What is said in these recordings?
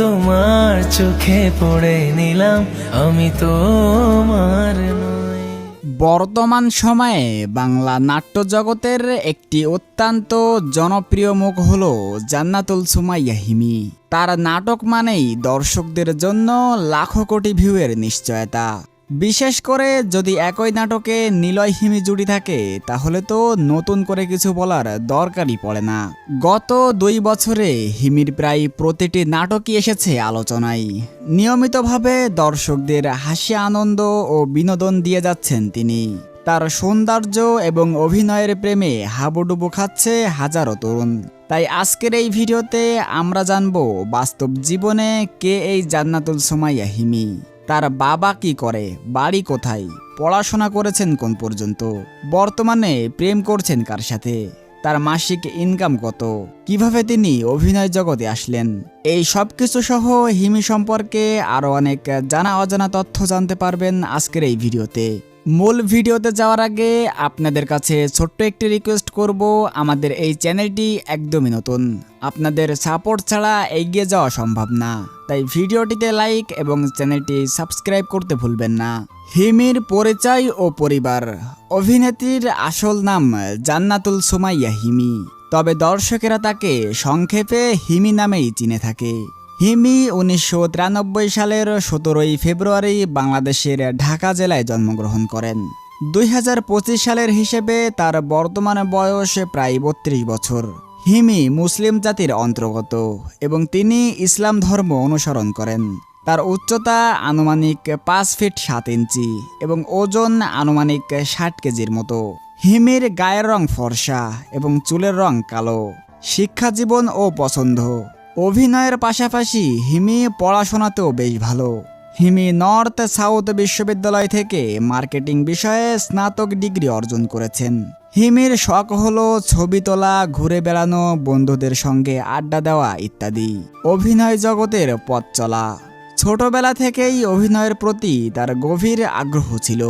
তোমার চোখে পড়ে নিলাম, আমি তোমার বর্তমান সময়ে বাংলা নাট্য জগতের একটি অত্যন্ত জনপ্রিয় মুখ হল জান্নাতুল সুমাইয়া হিমি। তার নাটক মানেই দর্শকদের জন্য লাখো কোটি ভিউয়ের নিশ্চয়তা। বিশেষ করে যদি একই নাটকে নিলয় হিমি জুটি থাকে, তাহলে তো নতুন করে কিছু বলার দরকারই পড়ে না। গত দুই বছরে হিমির প্রায় প্রতিটি নাটকই এসেছে আলোচনায়। নিয়মিতভাবে দর্শকদের হাসি, আনন্দ ও বিনোদন দিয়ে যাচ্ছেন তিনি। তার সৌন্দর্য এবং অভিনয়ের প্রেমে হাবুডুবু খাচ্ছে হাজারো তরুণ। তাই আজকের এই ভিডিওতে আমরা জানব বাস্তব জীবনে কে এই জান্নাতুল সুমাইয়া হিমি? তার বাবা কি করে, বাড়ি কোথায়, পড়াশোনা করেছেন কোন পর্যন্ত, বর্তমানে প্রেম করছেন কার সাথে, তার মাসিক ইনকাম কত, কীভাবে তিনি অভিনয় জগতে আসলেন, এই সব কিছু সহ হিমি সম্পর্কে আরও অনেক জানা অজানা তথ্য জানতে পারবেন আজকের এই ভিডিওতে। মূল ভিডিওতে যাওয়ার আগে আপনাদের কাছে ছোট্ট একটি রিকোয়েস্ট করব, আমাদের এই চ্যানেলটি একদমই নতুন। আপনাদের সাপোর্ট ছাড়া এগিয়ে যাওয়া সম্ভব না। তাই ভিডিওটিতে লাইক এবং চ্যানেলটি সাবস্ক্রাইব করতে ভুলবেন না। হিমির পরিচয় ও পরিবার। অভিনেত্রীর আসল নাম জান্নাতুল সুমাইয়া হিমি। তবে দর্শকেরা তাকে সংক্ষেপে হিমি নামেই চিনে থাকে। হিমি উনিশশো তিরানব্বই সালের সতেরোই ফেব্রুয়ারি বাংলাদেশের ঢাকা জেলায় জন্মগ্রহণ করেন। দুই হাজার পঁচিশ সালের হিসেবে তার বর্তমানে বয়স প্রায় বত্রিশ বছর। হিমি মুসলিম জাতির অন্তর্গত এবং তিনি ইসলাম ধর্ম অনুসরণ করেন। তার উচ্চতা আনুমানিক পাঁচ ফিট সাত ইঞ্চি এবং ওজন আনুমানিক ষাট কেজির মতো। হিমির গায়ের রং ফর্সা এবং চুলের রং কালো। শিক্ষা জীবন ও পছন্দ। অভিনয়ের পাশাপাশি হিমি পড়াশোনাতেও বেশ ভালো। হিমি নর্থ সাউথ বিশ্ববিদ্যালয় থেকে মার্কেটিং বিষয়ে স্নাতক ডিগ্রি অর্জন করেছেন। হিমির শখ হলো ছবি তোলা, ঘুরে বেড়ানো, বন্ধুদের সঙ্গে আড্ডা দেওয়া ইত্যাদি। অভিনয় জগতের পথ চলা। ছোটবেলা থেকেই অভিনয়ের প্রতি তার গভীর আগ্রহ ছিল।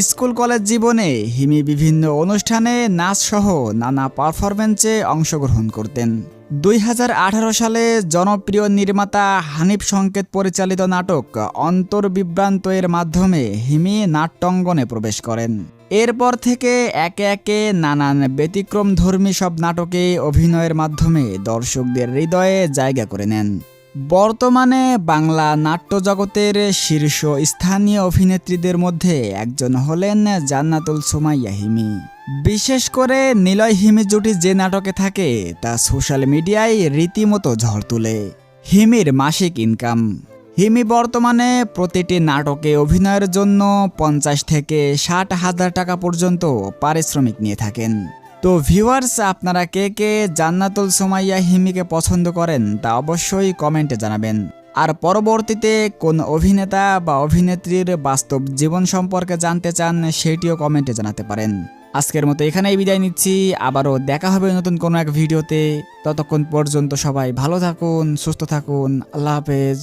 স্কুল, কলেজ জীবনে হিমি বিভিন্ন অনুষ্ঠানে নাচ সহ নানা পারফরমেন্সে অংশগ্রহণ করতেন। দুই হাজার আঠারো সালে জনপ্রিয় নির্মাতা হানিফ সংকেত পরিচালিত নাটক অন্তর্বিভ্রান্ত এর মাধ্যমে হিমি নাট্যঙ্গনে প্রবেশ করেন। এরপর থেকে একে একে নানান ব্যতিক্রম ধর্মী সব নাটকে অভিনয়ের মাধ্যমে দর্শকদের হৃদয়ে জায়গা করে নেন। বর্তমানে বাংলা নাট্য জগতের শীর্ষ স্থানীয় অভিনেত্রীদের মধ্যে একজন হলেন জান্নাতুল সুমাইয়া হিমি। বিশেষ করে নিলয় হিমি জুটি যে নাটকে থাকে, তা সোশ্যাল মিডিয়ায় রীতিমতো ঝড় তুলে। হিমির মাসিক ইনকাম হিমি বর্তমানে প্রতিটি নাটকে অভিনয়ের জন্য পঞ্চাশ থেকে ষাট হাজার টাকা পর্যন্ত পারিশ্রমিক নিয়ে থাকেন। তো ভিউয়ার্স আপনারা কে কে জান্নাতুল সুমাইয়া হিমিকে পছন্দ করেন, তা অবশ্যই কমেন্টে জানাবেন। আর পরবর্তীতে কোন অভিনেতা বা অভিনেত্রীর বাস্তব জীবন সম্পর্কে জানতে চান, সেটিও কমেন্টে জানাতে পারেন। আজকের মতো এখানেই বিদায় নিচ্ছি, আবারও দেখা হবে নতুন কোনো এক ভিডিওতে। ততক্ষণ পর্যন্ত সবাই ভালো থাকুন, সুস্থ থাকুন, আল্লাহ হাফেজ।